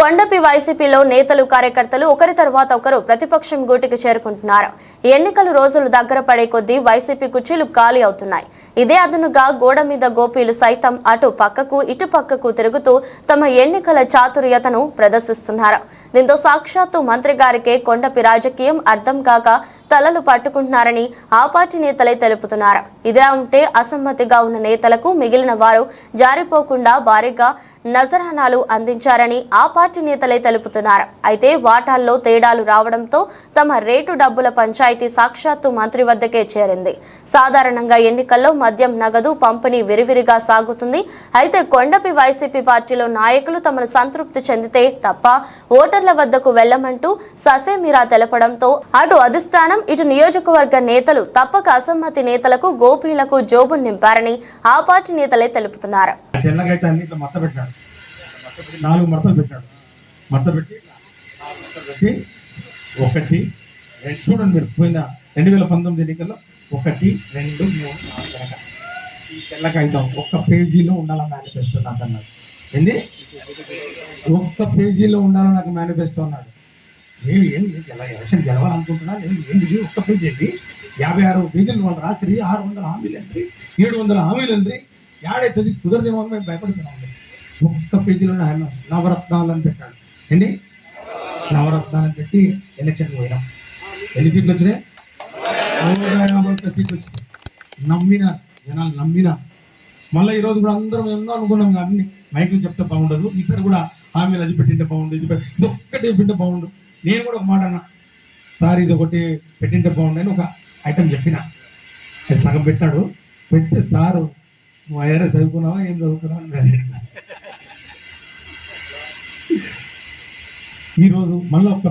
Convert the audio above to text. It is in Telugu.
కొండపి వైసీపీలో నేతలు కార్యకర్తలు ఒకరి తర్వాత ఒకరు ప్రతిపక్షం గూటికి చేరుకుంటున్నారు. ఎన్నికలు రోజులు దగ్గర పడే కొద్దీ వైసీపీ కుర్చీలు ఖాళీ అవుతున్నాయి. ఇదే అదనుగా గోడ మీద గోపీలు సైతం అటు పక్కకు ఇటు పక్కకు తిరుగుతూ తమ ఎన్నికల చాతుర్యతను ప్రదర్శిస్తున్నారు. దీంతో సాక్షాత్తు మంత్రి గారికే కొండపి రాజకీయం అర్థం కాక తలలు పట్టుకుంటున్నారని ఆ పార్టీ నేతలే తెలుపుతున్నారు. ఇదిలా ఉంటే అసమ్మతిగా ఉన్న నేతలకు మిగిలిన వారు జారిపోకుండా భారీగా నజరానాలు అందించారని ఆ పార్టీ నేతలే తెలుపుతున్నారు. అయితే వాటాల్లో తేడాలు రావడంతో తమ రేటు డబ్బుల పంచాయతీ సాక్షాత్తు మంత్రి వద్దకే చేరింది. సాధారణంగా ఎన్నికల్లో మద్యం నగదు పంపిణీ విరివిరిగా సాగుతుంది. అయితే కొండపి వైసీపీ పార్టీలో నాయకులు తమను సంతృప్తి చెందితే తప్ప ఓటర్ల వద్దకు వెళ్ళమంటూ ససేమిరా తెలపడంతో అటు అధిష్టానం ఇటు నియోజకవర్గ నేతలు తప్పక అసమ్మతి నేతలకు గోపీలకు జోబు నింపారని ఆ పార్టీ నేతలే తెలుపుతున్నారు. పెట్టాడు నాలుగు మడతలు పెట్టాడు. మడత పెట్టి నాలుగు పెట్టి ఒకటి రెండు చూడండి మీరు పోయిన రెండు వేల పంతొమ్మిది ఎన్నికల్లో ఒకటి రెండు మూడు నాలుగు వెనక ఈ తెల్ల కాగితం ఒక్క పేజీలో ఉండాల మేనిఫెస్టో నాకు అన్నాడు. ఏంది? ఒక్క పేజీలో ఉండాలని నాకు మేనిఫెస్టో అన్నాడు. నేను ఏం ఎలా ఎలక్షన్ గెలవాలనుకుంటున్నా నేను ఏంది? ఒక్క పేజీ ఏంటి యాభై ఆరు పేజీలు వాళ్ళు రాత్రి ఆరు వందల హామీలు ఏంటి ఏడు వందల హామీలు ఏంటి ఏడైతుంది కుదరదేమో మేము భయపడుతున్నాం. ఒక్క పేజీలో ఆయన నవరత్నాలు అని పెట్టాడు. ఏంటి? నవరత్నాలు పెట్టి ఎలక్షన్కి పోయినాం. ఎన్ని సీట్లు వచ్చినాయి? నూట యాభై ఒక్క సీట్లు వచ్చినాయి. నమ్మిన జనాలు నమ్మిన. మళ్ళీ ఈరోజు కూడా అందరం ఎన్నో అనుకున్నాం కానీ మైకులు చెప్తే బాగుండదు. ఈసారి కూడా హామీలు అది పెట్టింటే బాగుండు ఇది ఇది ఒక్కటి పెట్టింటే బాగుండు. నేను కూడా ఒక మాట అన్నా. సార్ ఇది ఒకటి పెట్టింటే బాగుండు అని ఒక ఐటమ్ చెప్పిన. అది సగం పెట్టాడు. పెడితే సారు నువ్వు అయ్యారే చదువుకున్నావా? ఏం చదువుకున్నావా? అని ఈరోజు మళ్ళీ ఒక